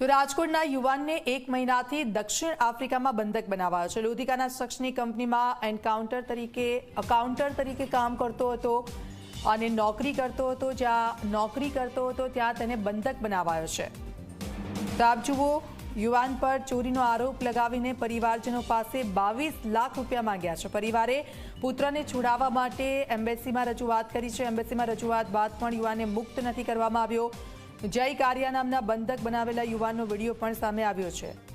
તો રાજકોટના યુવાનને એક મહિનાથી દક્ષિણ આફ્રિકામાં બંધક બનાવાયો છે. લોધિકાના શખ્સની કંપનીમાં એન્કાઉન્ટર તરીકે અકાઉન્ટર તરીકે કામ કરતો હતો અને નોકરી કરતો હતો. જ્યાં નોકરી કરતો હતો, ત્યાં તેને બંધક બનાવાયો છે. તો આપ જુઓ, યુવાન પર ચોરીનો આરોપ લગાવીને પરિવારજનો પાસે બાવીસ લાખ રૂપિયા માંગ્યા છે. પરિવારે પુત્રને છોડાવવા માટે એમ્બેસીમાં રજૂઆત કરી છે. એમ્બેસીમાં રજૂઆત બાદ પણ યુવાને મુક્ત નથી કરવામાં આવ્યો. જય કારિયા નામના બંધક બનાવેલા યુવાનનો વીડિયો પણ સામે આવ્યો છે.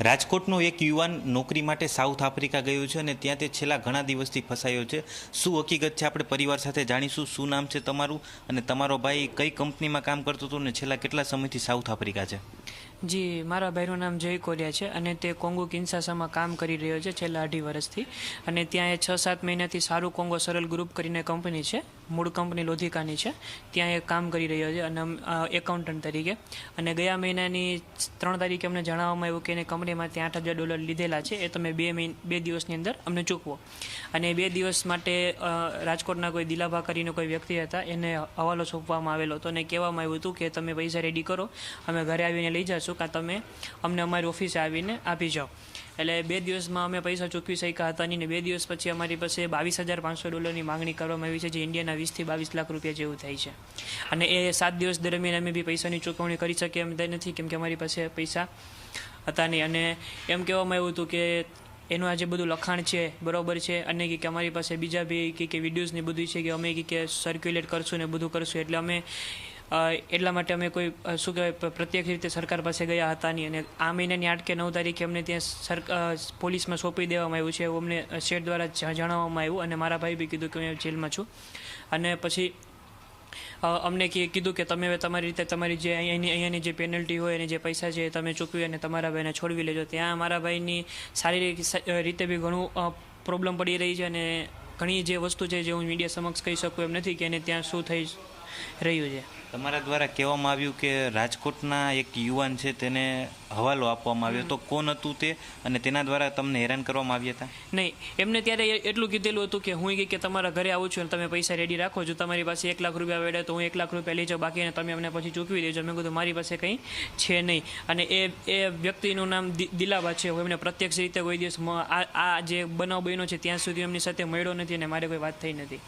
રાજકોટનો એક યુવાન નોકરી માટે સાઉથ આફ્રિકા ગયો છે અને ત્યાં તે છેલ્લા ઘણા દિવસથી ફસાયો છે. શું હકીકત છે? આપણે પરિવાર સાથે જાણીશું. શું નામ છે તમારું? અને તમારો ભાઈ કઈ કંપનીમાં કામ કરતો હતો અને છેલ્લા કેટલા સમયથી સાઉથ આફ્રિકા છે? જી, મારા ભાઈનું નામ જય કોરિયા છે અને તે કોંગો કિન્સાસામાં કામ કરી રહ્યો છે છેલ્લા અઢી વર્ષથી. અને ત્યાં એ છ સાત મહિનાથી સારું કોંગો સરળ ગ્રુપ કરીને કંપની છે, મૂળ કંપની લોધિકાની છે. ત્યાં એ કામ કરી રહ્યો છે અને એકાઉન્ટન્ટ તરીકે. અને ગયા મહિનાની ત્રણ તારીખે અમને જણાવવામાં આવ્યું કે એને કંપનીમાંથી આઠ હજાર ડોલર લીધેલા છે. એ તમે બે મહિન, બે દિવસની અંદર અમને ચૂકવો. અને બે દિવસ માટે રાજકોટના કોઈ દિલાભા કરીને કોઈ વ્યક્તિ હતા, એને હવાલો સોંપવામાં આવેલો હતો અને કહેવામાં આવ્યું હતું કે તમે પૈસા રેડી કરો, અમે ઘરે આવીને લઈ જશું કાં તમે અમને અમારી ઓફિસે આવીને આપી જાઓ. એટલે બે દિવસમાં અમે પૈસા ચૂકવી શક્યા હતા નહીં ને બે દિવસ પછી અમારી પાસે બાવીસ હજાર પાંચસો ડોલરની માંગણી કરવામાં આવી છે, જે ઇન્ડિયાના વીસથી બાવીસ લાખ રૂપિયા જેવું થાય છે. અને એ સાત દિવસ દરમિયાન અમે બી પૈસાની ચૂકવણી કરી શકીએ એમ નથી, કેમ કે અમારી પાસે પૈસા હતા નહીં. અને એમ કહેવામાં આવ્યું હતું કે એનું આ જે બધું લખાણ છે, બરોબર છે? અને કે અમારી પાસે બીજા બી કે કે વિડીયોઝ ને બધું છે કે અમે કે સર્ક્યુલેટ કરશું ને બધું કરશું. એટલે અમે એટલા માટે અમે કોઈ શું કહેવાય પ્રત્યક્ષ રીતે સરકાર પાસે ગયા હતા નહીં. અને આ મહિનાની આઠ કે નવ તારીખે અમને ત્યાં સર પોલીસમાં સોંપી દેવામાં આવ્યું છે એવું અમને શેઠ દ્વારા જણાવવામાં આવ્યું. અને મારા ભાઈ બી કીધું કે હું જેલમાં છું. અને પછી અમને કીધું કે તમે તમારી રીતે તમારી જે અહીંયાની અહીંયાની જે પેનલ્ટી હોય અને જે પૈસા છે તમે ચૂકવી અને તમારા ભાઈને છોડવી લેજો. ત્યાં મારા ભાઈની શારીરિક રીતે બી ઘણું પ્રોબ્લેમ પડી રહી છે અને ઘણી જે વસ્તુ છે જે હું મીડિયા સમક્ષ કહી શકું એમ નથી કે એને ત્યાં શું થઈ રહ્યું છે. તમારા દ્વારા કહેવામાં આવ્યું કે રાજકોટના એક યુવાન છે તેને હવાલો આપવામાં આવ્યો. તો કોણ હતું તે? અને તેના દ્વારા તમને હેરાન કરવામાં આવ્યા હતા? નહીં એમને ત્યારે એટલું કીધેલું હતું કે હું કે તમારા ઘરે આવું છું અને તમે પૈસા રેડી રાખો. જો તમારી પાસે એક લાખ રૂપિયા વેડે તો હું એક લાખ રૂપિયા લઈ જાઉં. બાકીને તમે અમને પછી ચૂકવી દેજો. મેં કીધું મારી પાસે કંઈ છે નહીં. અને એ એ વ્યક્તિનું નામ દિલાબા છે. હું એમને પ્રત્યક્ષ રીતે કોઈ દિવસ આ આ જે બનાવ બન્યો છે ત્યાં સુધી એમની સાથે મળ્યો નથી અને મારે કોઈ વાત થઈ નથી.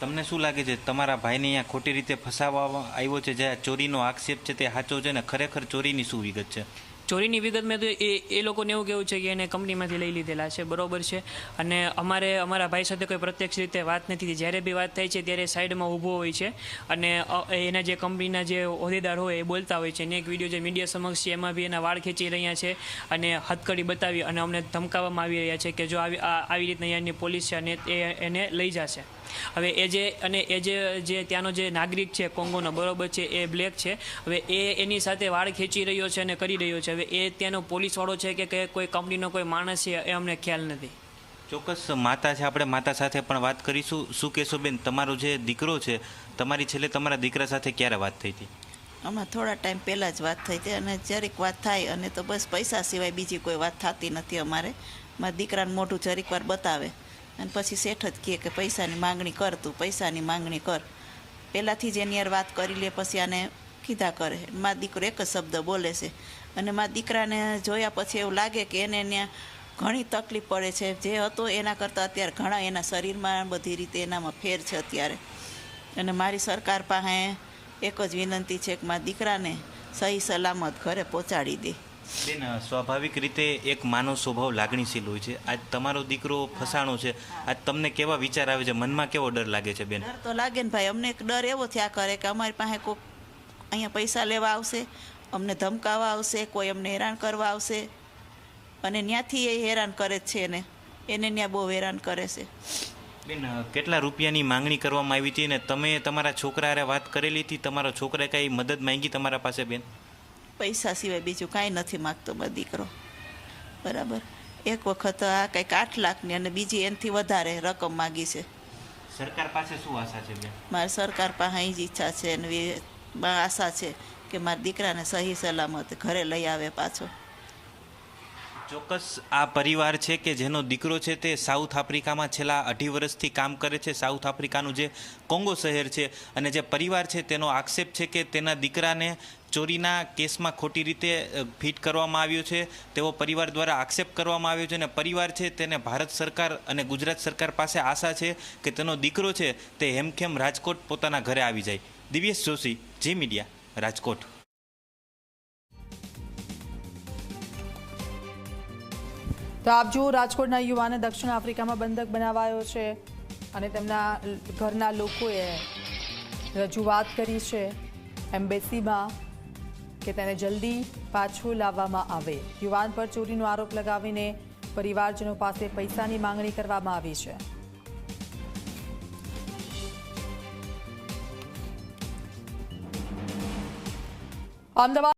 તમને શું લાગે છે, તમારા ભાઈને અહીંયા ખોટી રીતે ફસાવવામાં આવ્યો છે, જે આ ચોરીનો આક્ષેપ છે, તે સાચો છે ને ખરેખર ચોરીની શું વિગત છે? ચોરીની વિગત મેં તો એ એ લોકોને એવું કેવું છે કે એને કંપનીમાંથી લઈ લીધેલા છે, બરોબર છે. અને અમારે, અમારા ભાઈ સાથે કોઈ પ્રત્યક્ષ રીતે વાત નથી જ્યારે બી વાત થાય છે, ત્યારે સાઈડમાં ઊભો હોય છે. અને એના જે કંપનીના જે હોદ્દેદાર હોય એ બોલતા હોય છે. અને એક વીડિયો જે મીડિયા સમક્ષ છે, એમાં બી એના વાળ ખેંચી રહ્યા છે અને હથકડી બતાવી અને અમને ધમકાવવામાં આવી રહ્યા છે કે જો આવી આવી રીતના અહીંયાની પોલીસ છે અને એને લઈ જશે. હવે એ જે અને એ જે જે ત્યાંનો જે નાગરિક છે કોંગોનો બરોબર છે એ બ્લેક છે. હવે એ એની સાથે વાળ ખેંચી રહ્યો છે અને કરી રહ્યો છે. હવે એ ત્યાંનો પોલીસવાળો છે કે કોઈ કંપનીનો કોઈ માણસ છે એ અમને ખ્યાલ નથી. ચોક્કસ માતા છે આપણે માતા સાથે પણ વાત કરીશું. શું કહેશો બેન તમારો જે દીકરો છે તમારી છેલ્લે તમારા દીકરા સાથે ક્યારે વાત થઈ હતી? આમાં થોડા ટાઈમ પહેલાં જ વાત થઈ હતી અને જરીક વાત થાય અને તો બસ પૈસા સિવાય બીજી કોઈ વાત થતી નથી અમારે. મારા દીકરાને મોઢું જરીક વાર બતાવે. અને પછી શેઠ જ કહે કે પૈસાની માંગણી કર તું, પૈસાની માંગણી કર. પહેલાંથી જ એની યાર વાત કરી લે, પછી આને કીધા કરે મા દીકરો એક જ શબ્દ બોલે છે. અને મા દીકરાને જોયા પછી એવું લાગે કે એને ત્યાં ઘણી તકલીફ પડે છે. જે હતો એના કરતાં અત્યારે ઘણા એના શરીરમાં બધી રીતે એનામાં ફેર છે અત્યારે. અને મારી સરકાર પાસે એક જ વિનંતી છે કે મારા દીકરાને સહી સલામત ઘરે પહોંચાડી દે. બેન સ્વાભાવિક રીતે એક માનવ સ્વભાવ લાગણીશીલ હોય છે. આજ તમારો દીકરો ફસાણો છે. આજ તમને કેવા વિચાર આવે છે? મનમાં કેવો ડર લાગે છે બેન? ડર તો લાગે ને ભાઈ. અમને એક ડર એવો થયા કરે કે અમારી પાસે કોઈ અહીંયા પૈસા લેવા આવશે અમને ધમકાવવા આવશે કોઈ અમને હેરાન કરવા આવશે. અને ત્યાંથી એ હેરાન કરે છે એને. એને ત્યાં બહુ હેરાન કરે છે. બેન કેટલા રૂપિયાની માંગણી કરવામાં આવી હતી અને તમે તમારા છોકરા વાત કરેલી હતી? તમારા છોકરાએ કઈ મદદ માંગી તમારા પાસે બેન? પૈસા સિવાય બીજું કાંઈ નથી માગતો મારો દીકરો. બરાબર? એક વખત આ કંઈક આઠ લાખની અને બીજી એનાથી વધારે રકમ માગી છે. સરકાર પાસે શું આશા છે મારી સરકાર પાસે જ ઈચ્છા છે અને આશા છે કે મારા દીકરાને સહી સલામત ઘરે લઈ આવે પાછો. ચોક્કસ આ પરિવાર છે કે જેનો દીકરો છે તે સાઉથ આફ્રિકામાં છેલ્લા અઢી વર્ષથી કામ કરે છે. સાઉથ આફ્રિકાનું જે કોંગો શહેર છે અને જે પરિવાર છે તેનો આક્ષેપ છે કે તેના દીકરાને ચોરીના કેસમાં ખોટી રીતે ફિટ કરવામાં આવ્યો છે. તેવો પરિવાર દ્વારા આક્ષેપ કરવામાં આવ્યો છે અને પરિવાર છે તેને ભારત સરકાર અને ગુજરાત સરકાર પાસે આશા છે કે તેનો દીકરો છે તે હેમખેમ રાજકોટ પોતાના ઘરે આવી જાય. Divyesh Joshi, G media, Rajkot. તો આપ જુઓ, રાજકોટના યુવાને દક્ષિણ આફ્રિકામાં બંધક બનાવાયો છે અને તેમના ઘરના લોકોએ રજૂઆત કરી છે. એમ્બેસીમાં કે તેને જલ્દી પાછું લાવવામાં આવે. યુવાન પર ચોરીનો આરોપ લગાવીને પરિવારજનો પાસે પૈસાની માંગણી કરવામાં આવી છે. અમદાવાદ